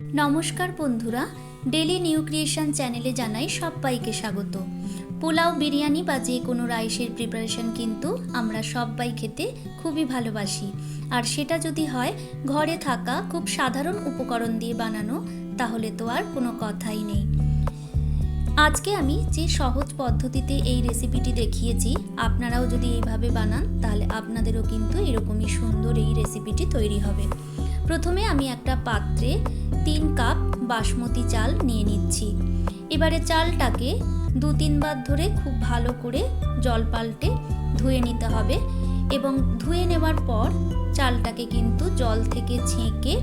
নমস্কার বন্ধুরা daily new creation চ্যানেলে জানাই সবাইকে স্বাগত। পোলাও, বিরিয়ানি বা যে কোনো রাইসের প্রিপারেশন কিন্তু আমরা সবাই খেতে খুবই ভালোবাসি। আর সেটা যদি হয়, ঘরে থাকা খুব সাধারণ উপকরণ দিয়ে বানানো, তাহলে তো আর কোনো কথাই নেই। আজকে আমি যে সহজ পদ্ধতিতে এই রেসিপিটি দেখিয়েছি, আপনারাও যদি এইভাবে বানান, তাহলে আপনাদেরও কিন্তু এরকমই সুন্দর এই রেসিপিটি তৈরি হবে। প্রথমে আমি একটা পাত্রে তিন কাপ বাসমতি চাল নিয়ে নিচ্ছি। এবারে চালটাকে দু তিনবার ধরে খুব ভালো করে জল পাল্টে ধুয়ে নিতে হবে এবং ধুয়ে নেওয়ার পর চালটাকে কিন্তু জল থেকে ছেঁকে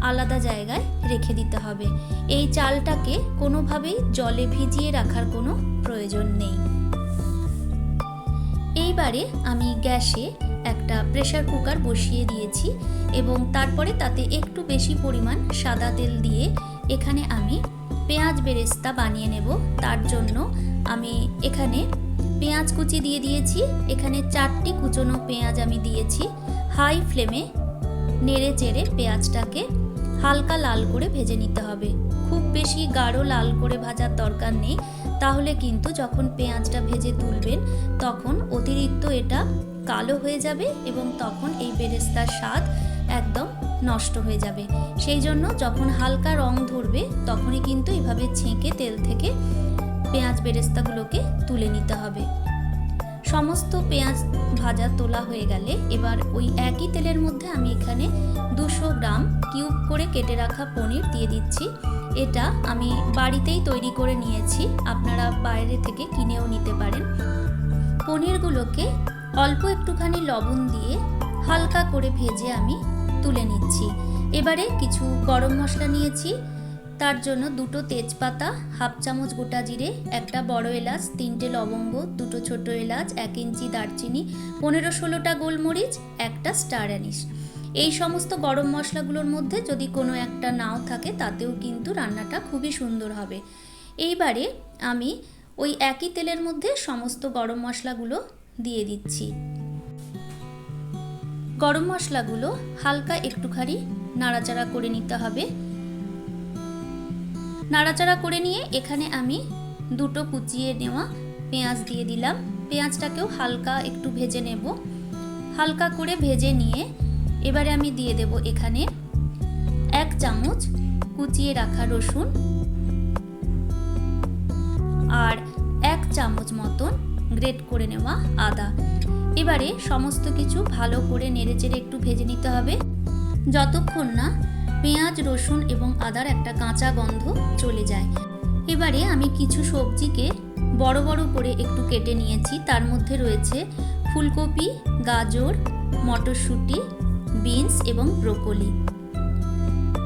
আলাদা জায়গায় রেখে দিতে হবে। এই চালটাকে কোনোভাবেই জলে ভিজিয়ে রাখার কোনো প্রয়োজন নেই। এইবারে আমি গ্যাসে একটা প্রেশার কুকার বসিয়ে দিয়েছি এবং তারপরে তাতে একটু বেশি পরিমাণ সাদা তেল দিয়ে এখানে আমি পেঁয়াজ বেরেস্তা বানিয়ে নেব। তার জন্য আমি এখানে পেঁয়াজ কুচি দিয়ে দিয়েছি। এখানে চারটি কুচনো পেঁয়াজ আমি দিয়েছি। হাই ফ্লেমে নেড়ে চেড়ে পেঁয়াজটাকে হালকা লাল করে ভেজে নিতে হবে। খুব বেশি গাঢ় লাল করে ভাজার দরকার নেই। তাহলে কিন্তু যখন পেঁয়াজটা ভেজে তুলবেন, তখন অতিরিক্ত এটা কালো হয়ে যাবে এবং তখন এই বেরেস্তার স্বাদ একদম নষ্ট হয়ে যাবে। সেই জন্য যখন হালকা রং ধরবে, তখনই কিন্তু এভাবে ছেঁকে তেল থেকে পেঁয়াজ বেরেস্তাগুলোকে তুলে নিতে হবে। সমস্ত পেঁয়াজ ভাজা তোলা হয়ে গেলে এবার ওই একই তেলের মধ্যে আমি এখানে দুশো গ্রাম কিউব করে কেটে রাখা পনির দিয়ে দিচ্ছি। এটা আমি বাড়িতেই তৈরি করে নিয়েছি। আপনারা বাইরে থেকে কিনেও নিতে পারেন। পনিরগুলোকে অল্প একটুখানি লবণ দিয়ে হালকা করে ভেজে আমি তুলে নিচ্ছি। এবারে কিছু গরম মশলা নিয়েছি। তার জন্য দুটো তেজপাতা, হাফ চামচ গোটা জিরে, একটা বড় এলাচ, তিনটে লবঙ্গ, দুটো ছোট এলাচ, এক ইঞ্চি দারচিনি, পনেরো ষোলোটা গোলমরিচ, একটা স্টার অ্যানিস এই সমস্ত গরম মশলাগুলোর মধ্যে যদি কোনো একটা নাও থাকে, তাতেও কিন্তু রান্নাটা খুবই সুন্দর হবে। এইবারে আমি ওই একই তেলের মধ্যে সমস্ত গরম মশলাগুলো দিয়ে দিচ্ছি। গরম মশলাগুলো হালকা একটুখানি নাড়াচাড়া করে নিতে হবে। নাড়াচাড়া করে নিয়ে এখানে আমি দুটো কুচিয়ে নেওয়া পেঁয়াজ দিয়ে দিলাম। পেঁয়াজটাকেও হালকা একটু ভেজে নেব। হালকা করে ভেজে নিয়ে এবারে আমি দিয়ে দেব এখানে এক চামচ কুচিয়ে রাখা রসুন আর এক চামচ মতন গ্রেট করে নেওয়া আদা। এবারে সমস্ত কিছু ভালো করে নেড়েচেড়ে একটু ভেজে নিতে হবে। যতক্ষণ না পেঁয়াজ, রসুন এবং আদার একটা কাঁচা গন্ধ চলে যায়। এবারে আমি কিছু সবজিকে বড় বড় করে একটু কেটে নিয়েছি। তার মধ্যে রয়েছে ফুলকপি, গাজর, মটরশুঁটি, বিনস এবং ব্রোকলি।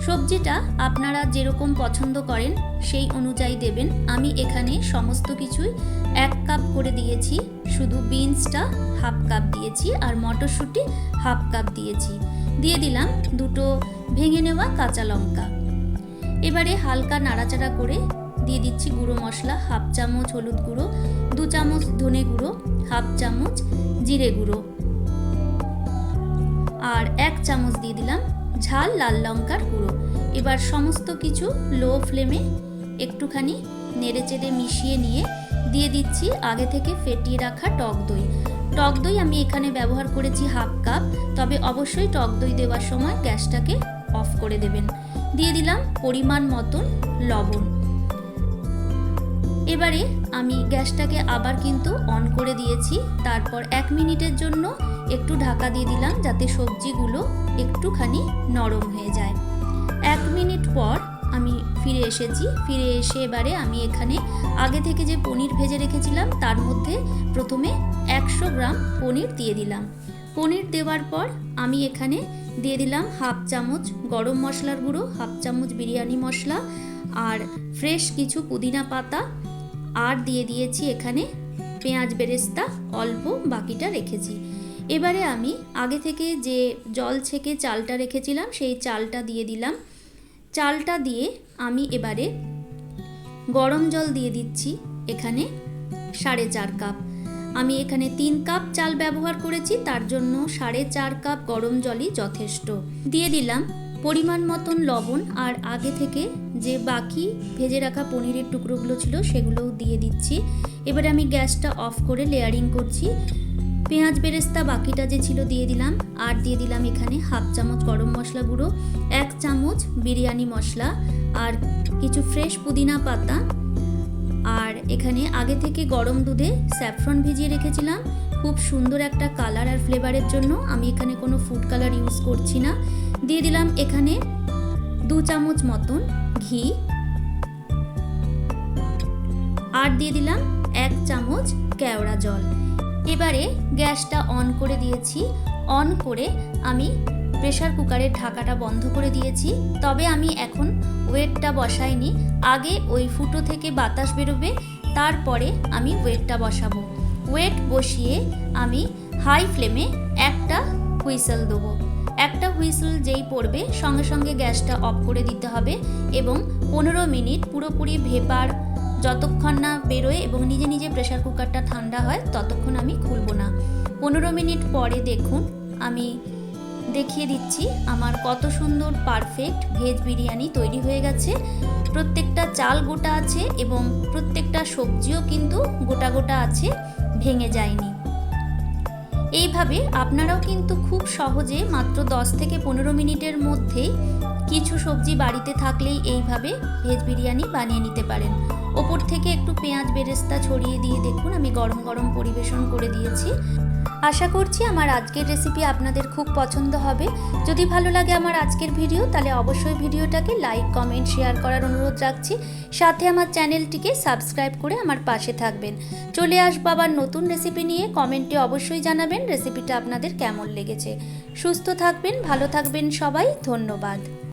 সবজিটা আপনারা যেরকম পছন্দ করেন সেই অনুযায়ী দেবেন। আমি এখানে সমস্ত কিছুই এক কাপ করে দিয়েছি। শুধু বিনসটা হাফ কাপ দিয়েছি আর মটরশুঁটি হাফ কাপ দিয়েছি। দিয়ে দিলাম দুটো ভেঙে নেওয়া কাঁচা লঙ্কা। এবারে হালকা নাড়াচাড়া করে দিয়ে দিচ্ছি গুঁড়ো মশলা, হাফ চামচ হলুদ গুঁড়ো, দু চামচ ধনে গুঁড়ো, হাফ চামচ জিরে গুঁড়ো। আর এক চামচ দিয়ে দিলাম ঝাল লাল লঙ্কার গুঁড়ো। এবার সমস্ত কিছু লো ফ্লেমে একটুখানি নেড়েচেড়ে মিশিয়ে নিয়ে দিয়ে দিচ্ছি আগে থেকে ফেটিয়ে রাখা টক দই। টক দই আমি এখানে ব্যবহার করেছি হাফ কাপ, তবে অবশ্যই টক দই দেওয়ার সময় গ্যাসটাকে অফ করে দেবেন। দিয়ে দিলাম পরিমাণ মতন লবণ। এবারে আমি গ্যাসটাকে আবার কিন্তু অন করে দিয়েছি, তারপর এক মিনিটের জন্য একটু ঢাকা দিয়ে দিলাম যাতে সবজিগুলো একটুখানি নরম হয়ে যায়। এক মিনিট পর আমি ফিরে এসেছি। ফিরে এসে এবারে আমি এখানে আগে থেকে যে পনির ভেজে রেখেছিলাম, তার মধ্যে প্রথমে একশো গ্রাম পনির দিয়ে দিলাম। পনির দেওয়ার পর আমি এখানে দিয়ে দিলাম হাফ চামচ গরম মশলার গুঁড়ো, হাফ চামচ বিরিয়ানি মশলা আর ফ্রেশ কিছু পুদিনা পাতা। আর দিয়ে দিয়েছি এখানে পেঁয়াজ বেরেস্তা, অল্প বাকিটা রেখেছি। এবারে আমি আগে থেকে যে জল ছেঁকে চালটা রেখেছিলাম, সেই চালটা দিয়ে দিলাম। চালটা দিয়ে আমি এবারে গরম জল দিয়ে দিচ্ছি এখানে সাড়ে চার কাপ। আমি এখানে তিন কাপ চাল ব্যবহার করেছি, তার জন্য সাড়ে চার কাপ গরম জলই যথেষ্ট। দিয়ে দিলাম পরিমাণ মতন লবণ আর আগে থেকে যে বাকি ভেজে রাখা পনিরের টুকরোগুলো ছিল সেগুলোও দিয়ে দিচ্ছি। এবারে আমি গ্যাসটা অফ করে লেয়ারিং করছি। পেঁয়াজ বেরেস্তা বাকিটা যে ছিল দিয়ে দিলাম। আর দিয়ে দিলাম এখানে হাফ চামচ গরম মশলা গুঁড়ো, এক চামচ বিরিয়ানি মশলা, আর কিছু ফ্রেশ পুদিনা পাতা। আর এখানে আগে থেকে গরম দুধে স্যাফরন ভিজিয়ে রেখেছিলাম। খুব সুন্দর একটা কালার আর ফ্লেভারের জন্য আমি এখানে কোনো ফুড কালার ইউজ করছি না। দিয়ে দিলাম এখানে দু চামচ মতন ঘি। আর দিয়ে দিলাম এক চামচ কেওড়া জল। এবারে গ্যাসটা অন করে দিয়েছি। অন করে আমি প্রেশার কুকারের ঢাকাটা বন্ধ করে দিয়েছি। তবে আমি এখন ওয়েটটা বসাইনি। আগে ওই ফুটো থেকে বাতাস বেরোবে, তারপরে আমি ওয়েটটা বসাবো। ওয়েট বসিয়ে আমি হাই ফ্লেমে একটা হুইসেল দেবো। একটা হুইসেল যেই পড়বে, সঙ্গে সঙ্গে গ্যাসটা অফ করে দিতে হবে এবং পনেরো মিনিট পুরোপুরি ভেপার যতক্ষণ না বেরোয় এবং নিজে নিজে প্রেশার কুকারটা ঠান্ডা হয়, ততক্ষণ আমি খুলবো না। পনেরো মিনিট পরে দেখুন, আমি দেখিয়ে দিচ্ছি, আমার কত সুন্দর পারফেক্ট ভেজ বিরিয়ানি তৈরি হয়ে গেছে। প্রত্যেকটা চাল গোটা আছে এবং প্রত্যেকটা সবজিও কিন্তু গোটা গোটা আছে, ভেঙে যায়নি। এইভাবে আপনারাও কিন্তু খুব সহজে মাত্র 10 থেকে পনেরো মিনিটের মধ্যেই কিছু সবজি বাড়িতে থাকলেই এইভাবে ভেজ বিরিয়ানি বানিয়ে নিতে পারেন। ওপর থেকে একটু পেঁয়াজ বেরেস্তা ছড়িয়ে দিয়ে দেখুন, আমি গরম গরম পরিবেশন করে দিয়েছি। আশা করছি আমার আজকের রেসিপি আপনাদের খুব পছন্দ হবে। যদি ভালো লাগে আমার আজকের ভিডিও তাহলে অবশ্যই ভিডিওটাকে লাইক কমেন্ট শেয়ার করার অনুরোধ রাখছি। সাথে আমার চ্যানেলটিকে সাবস্ক্রাইব করে আমার পাশে থাকবেন। চলে আসব আবার নতুন রেসিপি নিয়ে। কমেন্টে অবশ্যই জানাবেন রেসিপিটা আপনাদের কেমন লেগেছে। সুস্থ থাকবেন, ভালো থাকবেন সবাই, ধন্যবাদ।